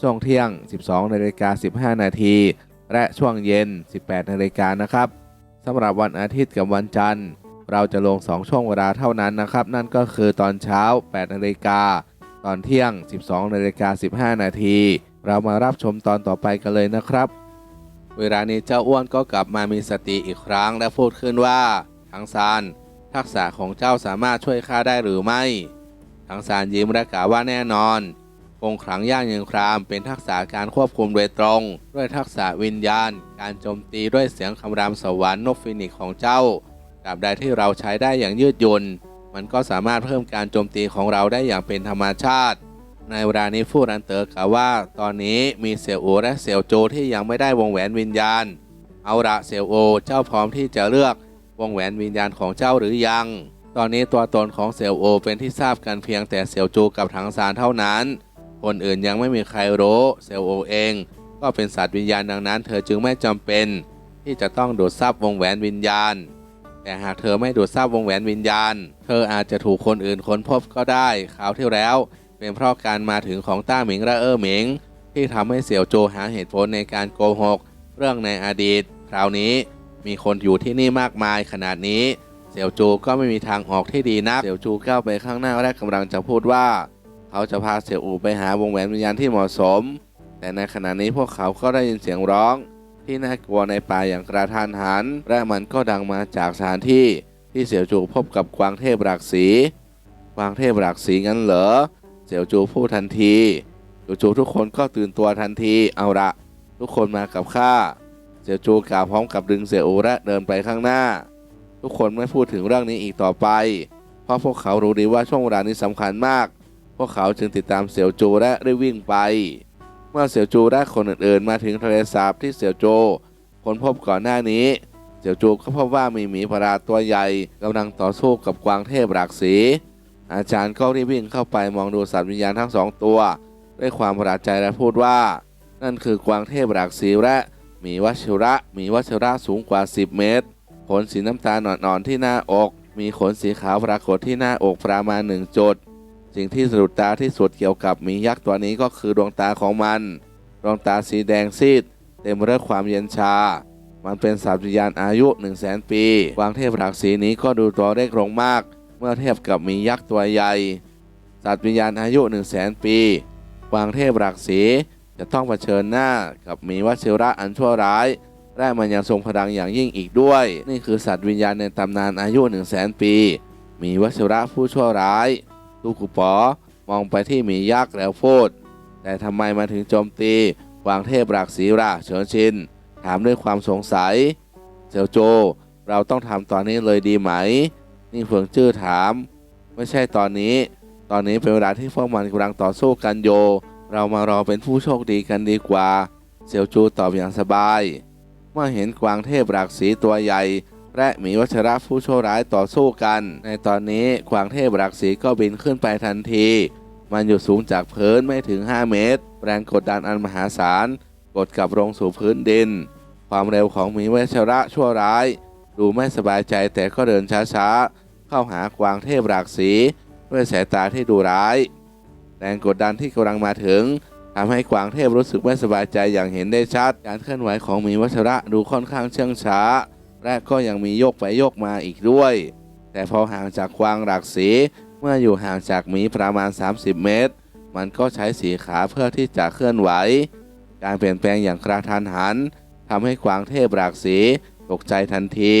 ช่วงเที่ยง 12นาฬิกา15 นาที และช่วงเย็น 18นาฬิกานะครับสำหรับวันอาทิตย์กับวันจันทร์ เราจะลง 2 ช่วงเวลาเท่านั้นนะครับ นั่นก็คือตอนเช้า 8นาฬิกาตอนเที่ยง 12นาฬิกา15 นาที เรามารับชมตอนต่อไปกันเลยนะครับ เวลานี้เจ้าอ้วนก็กลับมามีสติอีกครั้งและพูดขึ้นว่าทังซานทักษะของเจ้าสามารถช่วยข้าได้หรือไม่ทังซานยิ้มและกล่าวว่าแน่นอน งขลังย่างยิงคราม เป็นทักษะการควบคุมโดยตรง ด้วยทักษะวิญญาณ การโจมตีด้วยเสียงคำรามสวรรค์นกฟินิกของเจ้าตราบใดที่เราใช้ได้อย่างยืดหยุ่นมันก็สามารถเพิ่มการโจมตีของเราได้อย่างเป็นธรรมชาติ ในเวลานี้ฟูรันเตอร์กล่าวว่า ตอนนี้มีเสี่ยวโอและเสี่ยวโจที่ยังไม่ได้วงแหวนวิญญาณ เอาละเสี่ยวโอเจ้าพร้อมที่จะเลือกวงแหวนวิญญาณของเจ้าหรือยัง ตอนนี้ตัวตนของเสี่ยวโอเป็นที่ทราบกันเพียงแต่เสี่ยวโจกับถังซานเท่านั้น คนอื่นยังไม่มีใครรู้เสี่ยวโอเอง ก็เป็นสัตว์วิญญาณดังนั้น เธอจึงไม่จำเป็น ที่จะต้องดูดซับวงแหวนวิญญาณ แต่หากเธอไม่ดูดซับวงแหวนวิญญาณ เธออาจจะถูกคนอื่นค้นพบก็ได้คราวที่แล้ว เป็นเพราะการมาถึงของต้าหมิงและเออหมิง ที่ทำให้เสี่ยวโจหาเหตุผลในการโกหก เรื่องในอดีต คราวนี้มีคนอยู่ที่นี่มากมายขนาดนี้ เสี่ยวโจก็ไม่มีทางออกที่ดีนัก เสี่ยวโจก้าวไปข้างหน้าและกำลังจะพูดว่า เขาจะพาเสี่ยวอูไปหาวงแหวนวิญญาณที่เหมาะสม แต่ในขณะนี้พวกเขาก็ได้ยินเสียงร้อง ที่น่ากลัวในป่าอย่างกระทันหัน และมันก็ดังมาจากสถานที่ที่เสี่ยวจูพบกับกวางเทพหลักสีกวางเทพหลักสีงั้นเหรอ เสี่ยวจูพูดทันทีจู่ๆทุกคนก็ตื่นตัวทันทีเอาละทุกคนมากับข้าเสี่ยวจูกล่าวพร้อมกับดึงเสี่ยวอูและเดินไปข้างหน้า ทุกคนไม่พูดถึงเรื่องนี้อีกต่อไป เพราะพวกเขารู้ดีว่าช่วงเวลานี้สำคัญมาก พวกเขาจึงติดตามเสี่ยวจูและได้วิ่งไป เมื่อเสี่ยวจูและคนอื่นๆ มาถึงทะเลสาบที่เสี่ยวโจคนพบก่อนหน้านี้ เสี่ยวจูก็พบว่ามีหมีพราตัวใหญ่กำลังต่อสู้กับกวางเทพหลากสี อาจารย์ก็รีบวิ่งเข้าไปมองดูสัตว์วิญญาณทั้งสองตัว ด้วยความประหลาดใจและพูดว่า นั่นคือกวางเทพหลากสีและหมีวัชระหมีวัชระสูงกว่า 10 เมตร ขนสีน้ำตาลอ่อนๆที่หน้าอก มีขนสีขาวปรากฏที่หน้าอกประมาณหนึ่งจุด สิ่งที่สะดุดตาที่สุดเกี่ยวกับหมียักษ์ตัวนี้ก็คือดวงตาของมัน ดวงตาสีแดงซีด เต็มไปด้วยความเย็นชา มันเป็นสัตว์วิญญาณอายุ 1 0 0 0 0แปีกวางเทพหลักสีนี้ก็ดูตัวเล็กลงมาก เมื่อเทียบกับหมียักษ์ตัวใหญ่ สัตว์วิญญาณอายุ 1 0 0 0 0แปีกวางเทพหลักสีจะต้องเผชิญหน้ากับหมีวัชิระอันชั่วร้ายและมันยังทรงพลังอย่างยิ่งอีกด้วย นี่คือสัตว์วิญญาณในตำนานอายุ 1 0 0 0 0แปี มีวัชิระผู้ชั่วร้าย ลูกกุปอมองไปที่หมียักษ์แล้วพูด แต่ทำไมมาถึงโจมตีกวางเทพหลักสีละเฉินชิน ถามด้วยความสงสัยเซียวโจ เราต้องทำตอนนี้เลยดีไหม นี่เฟิงจื้อถาม ไม่ใช่ตอนนี้ ตอนนี้เป็นเวลาที่พวกมันกำลังต่อสู้กันโย เรามารอเป็นผู้โชคดีกันดีกว่า เซียวจูตอบอย่างสบาย เมื่อเห็นกวางเทพหลักสีตัวใหญ่ และหมีวัชระผู้โชคร้ายต่อสู้กัน ในตอนนี้กวางเทพหลักสีก็บินขึ้นไปทันที มันอยู่สูงจากพื้นไม่ถึง 5 เมตร แรงกดดันอันมหาศาล กดกลับลงสู่พื้นดิน ความเร็วของหมีวัชระชั่วร้าย ดูไม่สบายใจแต่ก็เดินช้าๆ เข้าหากวางเทพหลากสีด้วยสายตาที่ดูร้าย แรงกดดันที่กำลังมาถึงทำให้กวางเทพรู้สึกไม่สบายใจอย่างเห็นได้ชัด การเคลื่อนไหวของหมีวัชระดูค่อนข้างเชื่องช้า และก็ยังมีโยกไปโยกมาอีกด้วย แต่พอห่างจากกวางหลากสีเมื่ออยู่ห่างจากหมีประมาณ 30 เมตร มันก็ใช้สีขาเพื่อที่จะเคลื่อนไหว การเปลี่ยนแปลงอย่างกระทันหันทำให้กวางเทพหลากสีตกใจทันที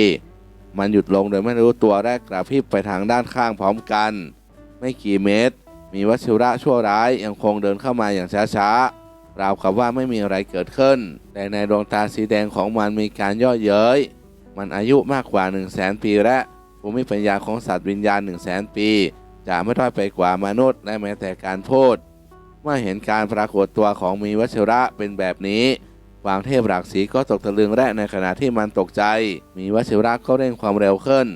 มันหยุดลงโดยไม่รู้ตัวและกระพริบไปทางด้านข้างพร้อมกัน ไม่กี่เมตร มีวัชิระชั่วร้ายยังคงเดินเข้ามาอย่างช้าๆราวกับว่าไม่มีอะไรเกิดขึ้น แต่ในดวงตาสีแดงของมันมีการย่อเย้ย มันอายุมากกว่า 1 0 0 0 0แสนปีและภูมิปัญญาของสัตว์วิญญาณ 1 0 0 0 0แสนปี จะไม่ด้อยไปกว่ามนุษย์และแม้แต่การพูดเมื่อเห็นการปรากฏตัวของมีวัชระเป็นแบบนี้กวางเทพหลักสีก็ตกตะลึงและในขณะที่มันตกใจ มีวัชระก็เร่งความเร็วขึ้น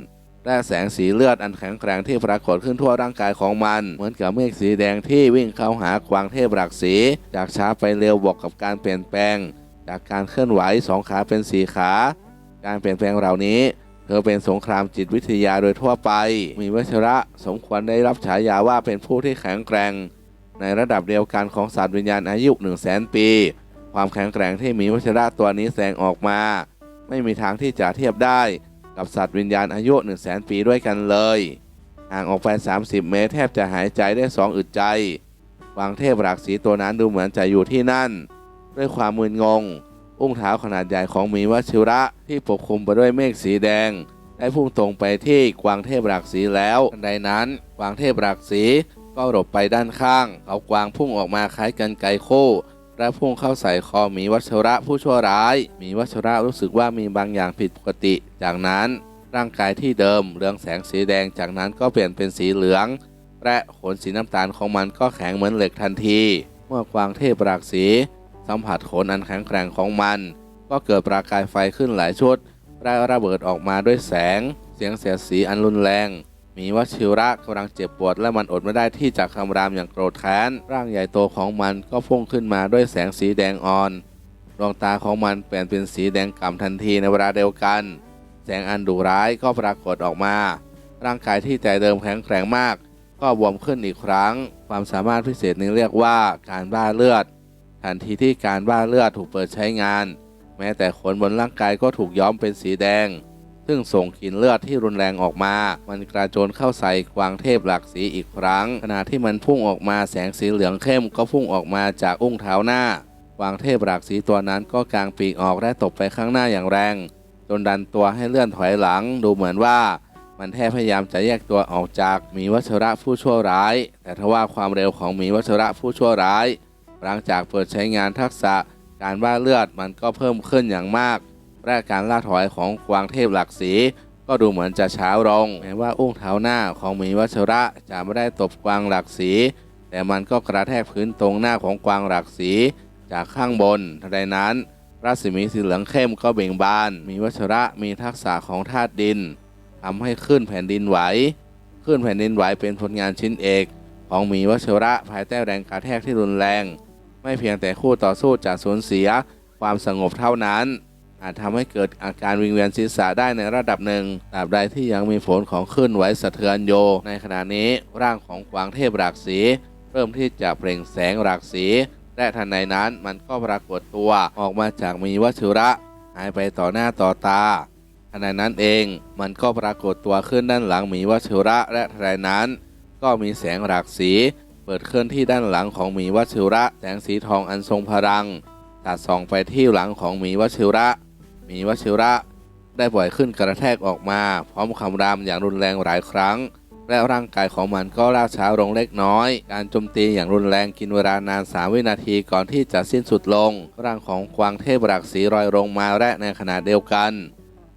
และแสงสีเลือดอันแข็งแกร่งที่ปรากฏขึ้นทั่วร่างกายของมัน เหมือนกับเมฆสีแดงที่วิ่งเข้าหากวางเทพหลักสี จากช้าไปเร็วบวกกับการเปลี่ยนแปลง จากการเคลื่อนไหวสองขาเป็นสี่ขา การเปลี่ยนแปลงเหล่านี้เธอเป็นสงครามจิตวิทยาโดยทั่วไป มีวชระสมควรได้รับฉายาว่าเป็นผู้ที่แข็งแกร่ง ในระดับเดียวกันของสัตว์วิญญาณอายุ1 0 0 0 0แสนปี ความแข็งแกร่งที่มีวชระตัวนี้แสดงออกมา ไม่มีทางที่จะเทียบได้กับสัตว์วิญญาณอายุ 1 0 0 0 0แสนปีด้วยกันเลยห่างออกไป 30 เมตรแทบจะหายใจได้สองอึดใจ วางเทพหลักสีตัวนั้นดูเหมือนจะอยู่ที่นั่น ด้วยความมึนงง อุ้งเท้าขนาดใหญ่ของมีวชิระที่ปกคลุมไปด้วยเมฆสีแดง ได้พุ่งตรงไปที่กวางเทพหลักสีแล้วทันใดนั้น กวางเทพหลักสีก็หลบไปด้านข้าง เขากวางพุ่งออกมาคล้ายกันไกรโค้และพุ่งเข้าใส่คอหมีวัชระผู้ชั่วร้าย มีวัชระรู้สึกว่ามีบางอย่างผิดปกติ จากนั้นร่างกายที่เดิมเรืองแสงสีแดงจากนั้นก็เปลี่ยนเป็นสีเหลือง และขนสีน้ำตาลของมันก็แข็งเหมือนเหล็กทันที เมื่อกวางเทพหลักสี สัมผัสโขนอันแข็งแกร่งของมัน ก็เกิดประกายไฟขึ้นหลายชุดและระเบิดออกมาด้วยแสง เสียงเสียดสีอันรุนแรง มีวชิระกำลังเจ็บปวดและมันอดไม่ได้ที่จะคำรามอย่างโกรธแค้น ร่างใหญ่โตของมันก็พุ่งขึ้นมาด้วยแสงสีแดงอ่อน ดวงตาของมันเปลี่ยนเป็นสีแดงก่ำทันทีในเวลาเดียวกัน แสงอันดุร้ายก็ปรากฏออกมา ร่างกายที่แต่เดิมแข็งแกร่งมาก ก็บวมขึ้นอีกครั้ง ความสามารถพิเศษนี้เรียกว่าการบ้าเลือด ทันทีที่การบ้าเลือดถูกเปิดใช้งาน แม้แต่ขนบนร่างกายก็ถูกย้อมเป็นสีแดง ซึ่งส่งกลิ่นเลือดที่รุนแรงออกมา มันกระโจนเข้าใส่กวางเทพหลักสีอีกครั้ง ขณะที่มันพุ่งออกมาแสงสีเหลืองเข้มก็พุ่งออกมาจากอุ้งเท้าหน้ากวางเทพหลักสีตัวนั้นก็กางปีกออกและตบไปข้างหน้าอย่างแรง จนดันตัวให้เลื่อนถอยหลัง ดูเหมือนว่ามันแทบพยายามจะแยกตัวออกจากหมีวัชระผู้ชั่วร้าย แต่ทว่าความเร็วของหมีวัชระผู้ชั่วร้าย หลังจากเปิดใช้งานทักษะการบ้าเลือดมันก็เพิ่มขึ้นอย่างมากและการล่าถอยของกวางเทพหลักสี ก็ดูเหมือนจะช้าลงแม้ว่าอุ้งเท้าหน้าของหมีวัชระจะไม่ได้ตบกวางหลักสี แต่มันก็กระแทกพื้นตรงหน้าของกวางหลักสี จากข้างบนทันใดนั้นรัศมีสีเหลืองเข้มก็เบ่งบาน มีวัชระมีทักษะของธาตุดินทำให้ขึ้นแผ่นดินไหว ขึ้นแผ่นดินไหวเป็นผลงานชิ้นเอก ของหมีวัชระภายใต้แรงกระแทกที่รุนแรง ไม่เพียงแต่คู่ต่อสู้จะสูญเสียความสงบเท่านั้น อาจทำให้เกิดอาการวิงเวียนศีรษะได้ในระดับหนึ่งตราบใดที่ยังมีฝนของขึ้นไหวสะเทือนโย ในขณะนี้ร่างของกวางเทพหลากสี เริ่มที่จะเปล่งแสงหลากสีและทันใดนั้นมันก็ปรากฏตัวออกมาจากมีวชิระ หายไปต่อหน้าต่อตาทันใดนั้นเองมันก็ปรากฏตัวขึ้นด้านหลังมีวชิระและทันใดนั้น ก็มีแสงหลากสี เปิดเคลื่อนที่ด้านหลังของหมีวชิระแสงสีทองอันทรงพลัง ตัดส่องไปที่หลังของหมีวชิระหมีวชิระ ได้ปล่อยขึ้นกระแทกออกมา พร้อมคำรามอย่างรุนแรงหลายครั้ง และร่างกายของมันก็ล่าช้าลงเล็กน้อย การโจมตีอย่างรุนแรงกินเวลานาน3วินาทีก่อนที่จะสิ้นสุดลง ร่างของกวางเทพหลักสีลอยลงมาและในขณะเดียวกัน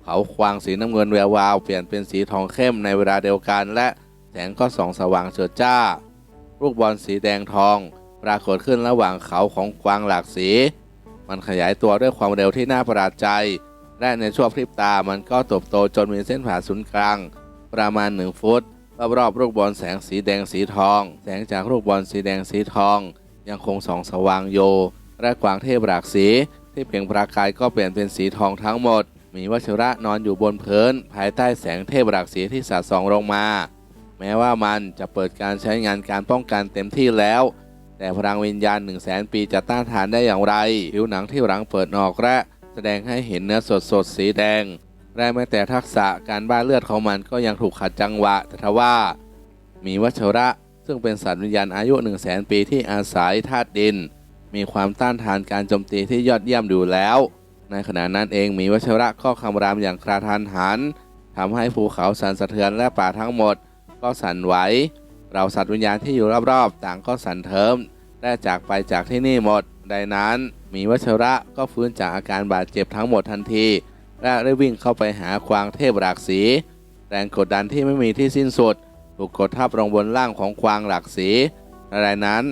เขาควางสีน้ำเงินแวววาวเปลี่ยนเป็นสีทองเข้มในเวลาเดียวกัน และแสงก็ส่องสว่างเจิดจ้า ลูกบอลสีแดงทอง ปรากฏขึ้นระหว่างเขาของกวางหลากสี มันขยายตัวด้วยความเร็วที่น่าประหลาดใจ และในช่วงพริบตามันก็เติบโตจนมีเส้นผ่าศูนย์กลาง ประมาณ 1 ฟุตรอบๆลูกบอลแสงสีแดงสีทอง แสงจากลูกบอลสีแดงสีทอง ยังคงส่องสว่างโย และกวางเทพหลากสี ที่เปล่งประกายก็เปลี่ยนเป็นสีทองทั้งหมด มีวชิระนอนอยู่บนพื้นภายใต้แสงเทพหลากสีที่สาดส่องลงมา แม้ว่ามันจะเปิดการใช้งานการป้องกันเต็มที่แล้ว แต่พลังวิญญาณ 1 0 0 0 0แสนปีจะต้านทานได้อย่างไร ผิวหนังที่หลังเปิดออกและแสดงให้เห็นเนื้อสดสดๆสีแดง และแม้แต่ทักษะการบ้าเลือดของมันก็ยังถูกขัดจังหวะ แต่ทว่า มีวัชระ ซึ่งเป็นสัตว์วิญญาณอายุ 1 0 0 0 0แสนปีที่อาศัยธาตุดิน มีความต้านทานการโจมตีที่ยอดเยี่ยมอยู่แล้ว ในขณะนั้นเองมีวัชระก็คำรามอย่างกระทันหันทำให้ภูเขาสั่นสะเทือนและป่าทั้งหมด ก็สั่นไหว เราสัตว์วิญญาณที่อยู่รอบๆ ต่างก็สั่นเทิมและจากไปจากที่นี่หมดดังนั้น มีวัชระก็ฟื้นจากอาการบาดเจ็บทั้งหมดทันที และได้วิ่งเข้าไปหากวางเทพหลากสี แรงกดดันที่ไม่มีที่สิ้นสุด ถูกกดทับลงบนร่างของกวางหลากสีทันใดนั้น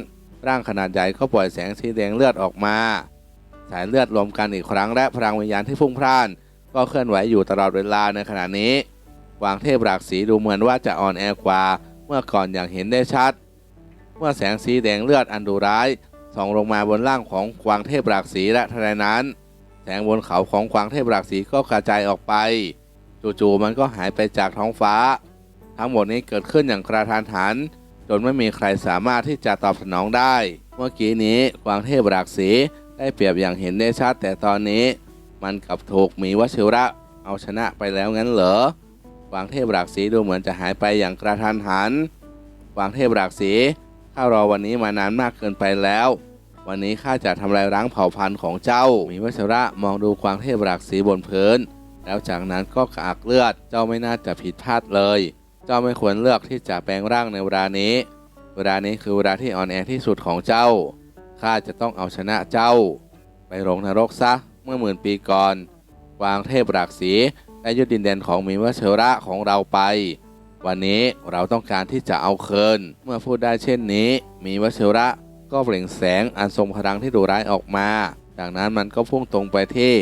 ร่างขนาดใหญ่ก็ปล่อยแสงสีแดงเลือดออกมา สายเลือดรวมกันอีกครั้งและพลังวิญญาณที่พุ่งพล่าน ก็เคลื่อนไหวอยู่ตลอดเวลาในขณะนี้ วางเทพหลากสีดูเหมือนว่าจะอ่อนแอกว่า เมื่อก่อนอย่างเห็นได้ชัด เมื่อแสงสีแดงเลือดอันดุร้ายส่องลงมาบนร่างของกวางเทพหลากสีและทนใดนั้น แสงบนเขาของกวางเทพหลากสีก็กระจายออกไป จู่ๆมันก็หายไปจากท้องฟ้า ทั้งหมดนี้เกิดขึ้นอย่างกระทันหัน จนไม่มีใครสามารถที่จะตอบสนองได้ เมื่อกี้นี้กวางเทพหลากสีได้เปรียบอย่างเห็นได้ชัดแต่ตอนนี้ มันกลับถูกหมีวชิระเอาชนะไปแล้วงั้นเหรอ วางเทพหลากสีดูเหมือนจะหายไปอย่างกระทันหัน วางเทพหลากสีข้ารอวันนี้มานานมากเกินไปแล้ว วันนี้ข้าจะทำลายล้างเผ่าพันธุ์ของเจ้า มีวชิระมองดูกวางเทพหลากสีบนพื้น แล้วจากนั้นก็กระอักเลือด เจ้าไม่น่าจะผิดพลาดเลย เจ้าไม่ควรเลือกที่จะแปลงร่างในเวลานี้ เวลานี้คือเวลาที่อ่อนแอที่สุดของเจ้า ข้าจะต้องเอาชนะเจ้า ไปลงนรกซะ เมื่อหมื่นปีก่อน กวางเทพหลากสี ได้ยึดดินแดนของมีวเชระของเราไป วันนี้เราต้องการที่จะเอาคืนเมื่อพูดได้เช่นนี้ มีวเชระก็เปล่งแสงอันทรงพลังที่ดุร้ายออกมาจากนั้นมันก็พุ่งตรงไปที่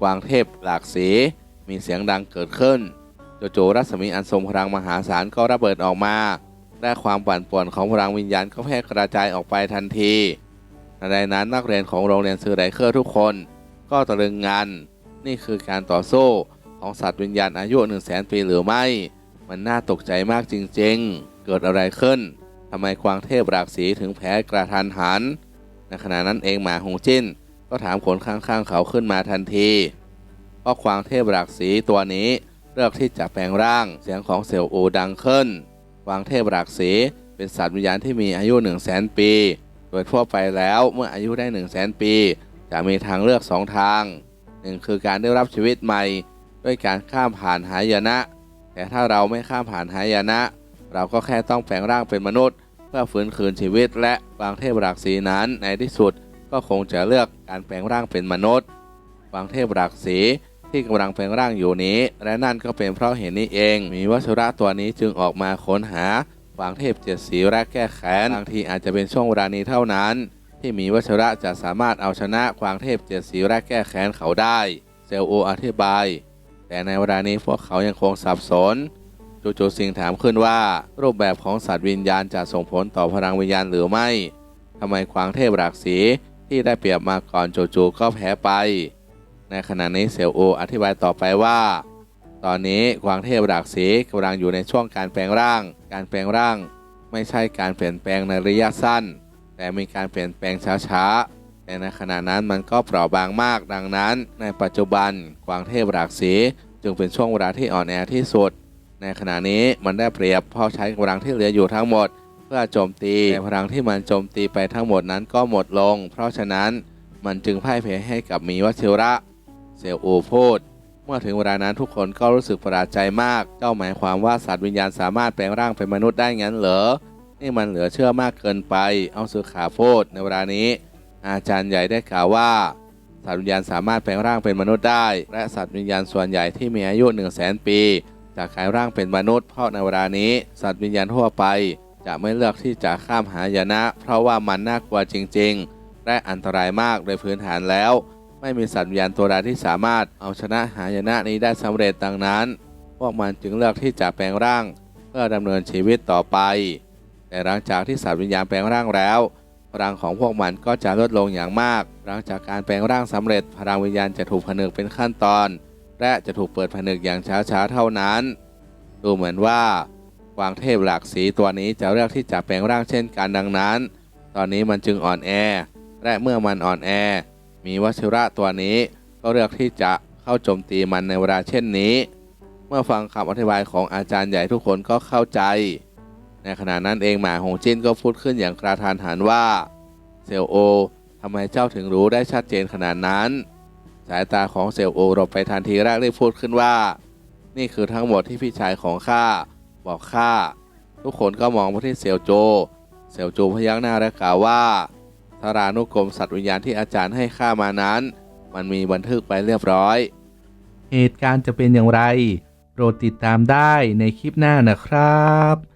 กวางเทพหลากสี มีเสียงดังเกิดขึ้นจู่ๆรัศมีอันทรงพลังมหาศาลก็ระเบิดออกมาและความปั่นป่วนของพลังวิญญาณก็แพร่กระจายออกไปทันทีทันใดนั้นนักเรียนของโรงเรียนซือไดเคอร์ทุกคน ก็ตะลึงงานนี่คือการต่อสู้ ของสัตว์วิญญาณอายุ1 0 0 0 0แสนปีหรือไม่ มันน่าตกใจมากจริงๆ เกิดอะไรขึ้นทำไมกวางเทพรากสีถึงแพ้กระทันหัน ในขณะนั้นเองหมาหงจิ้น ก็ถามคนข้างๆเขาขึ้นมาทันทีเพราะกวางเทพรากสีตัวนี้เลือกที่จะแปลงร่างเสียงของเสี่ยวอูดังขึ้นกวางเทพรากสีเป็นสัตว์วิญญาณที่มีอายุ 1 0 0 0 0แสนปี โดยทั่วไปแล้วเมื่ออายุได้ 1 0 0 0 0แสนปี จะมีทางเลือกสองทางหนึ่งคือการได้รับชีวิตใหม่ ด้วยการข้ามผ่านหายนะ แต่ถ้าเราไม่ข้ามผ่านหายนะ เราก็แค่ต้องแปลงร่างเป็นมนุษย์ เพื่อฟื้นคืนชีวิต และกวางเทพหลากสีนั้นในที่สุดก็คงจะเลือกการแปลงร่างเป็นมนุษย์กวางเทพหลากสีที่กำลังแปลงร่างอยู่นี้ และนั่นก็เป็นเพราะเหตุนี้เอง มีวัชระตัวนี้จึงออกมาค้นหากวางเทพเจ็ดสีและแก้แค้นบางทีอาจจะเป็นช่วงเวลานี้เท่านั้น ที่มีวัชระจะสามารถเอาชนะกวางเทพเจ็ดสีและแก้แค้นเขาได้ เซลโออธิบาย แต่ในเวลานี้พวกเขายังคงสับสนจู่ๆสิ่งถามขึ้นว่า รูปแบบของสัตว์วิญญาณจะส่งผลต่อพลังวิญญาณหรือไม่ทำไมกวางเทพหลากสีที่ได้เปรียบมาก่อนจู่ๆก็แพ้ไป ในขณะนี้เซลโออธิบายต่อไปว่า ตอนนี้กวางเทพหลากสีกำลังอยู่ในช่วงการแปลงร่าง การแปลงร่าง ไม่ใช่การเปลี่ยนแปลงในระยะสั้น แต่มีการเปลี่ยนแปลงช้าๆ แต่ในขณะนั้นมันก็เปราะบางมากดังนั้น ในปัจจุบันกวางเทพหลากสีจึงเป็นช่วงเวลาที่อ่อนแอที่สุด ในขณะนี้มันได้เปรียบเพราะใช้กำลังที่เหลืออยู่ทั้งหมด เพื่อโจมตีแต่พลังที่มันโจมตีไปทั้งหมดนั้นก็หมดลง เพราะฉะนั้นมันจึงพ่ายแพ้ให้กับมีวัชิระเซลอูพูดเมื่อถึงเวลานั้นทุกคนก็รู้สึกประหลาดใจมาก เจ้าหมายความว่าสัตว์วิญญาณสามารถแปลงร่างเป็นมนุษย์ได้งั้นเหรอ นี่มันเหลือเชื่อมากเกินไป เอาสือขาโพดในเวลานี้ อาจารย์ใหญ่ได้กล่าวว่าสัตว์วิญญาณสามารถแปลงร่างเป็นมนุษย์ได้ และสัตว์วิญญาณส่วนใหญ่ที่มีอายุ1 0 0 0 0แสนปีจะกลายร่างเป็นมนุษย์เพราะในเวลานี้ สัตว์วิญญาณทั่วไป จะไม่เลือกที่จะข้ามหายนะ เพราะว่ามันน่ากลัวจริง ๆ และอันตรายมากโดยพื้นฐานแล้ว ไม่มีสัตว์วิญญาณตัวใดที่สามารถเอาชนะหายนะนี้ได้สำเร็จดังนั้น พวกมันจึงเลือกที่จะแปลงร่าง เพื่อดำเนินชีวิตต่อไป แต่หลังจากที่สัตว์วิญญาณแปลงร่างแล้ว พลังของพวกมันก็จะลดลงอย่างมาก หลังจากการแปลงร่างสำเร็จ พลังวิญญาณจะถูกผนึกเป็นขั้นตอน และจะถูกเปิดผนึกอย่างช้าๆเท่านั้น ดูเหมือนว่ากวางเทพหลากสีตัวนี้จะเลือกที่จะแปลงร่างเช่นกันดังนั้น ตอนนี้มันจึงอ่อนแอ และเมื่อมันอ่อนแอ มีวัชิระตัวนี้ก็เลือกที่จะเข้าโจมตีมันในเวลาเช่นนี้ เมื่อฟังคำอธิบายของอาจารย์ใหญ่ทุกคนก็เข้าใจ ในขณะนั้นเองหมาหงจิ้นก็พูดขึ้นอย่างกระทานหันว่าเซลโอทำไมเจ้าถึงรู้ได้ชัดเจนขนาดนั้น สายตาของเซลโอหลบไปทันทีแรกได้พูดขึ้นว่า นี่คือทั้งหมดที่พี่ชายของข้าบอกข้าทุกคนก็มองไปที่เซลโจ เซลโจพยักหน้าและกล่าวว่าธารานุกรมสัตว์วิญญาณที่อาจารย์ให้ข้ามานั้น มันมีบันทึกไปเรียบร้อย เหตุการณ์จะเป็นอย่างไรโปรดติดตามได้ในคลิปหน้านะครับ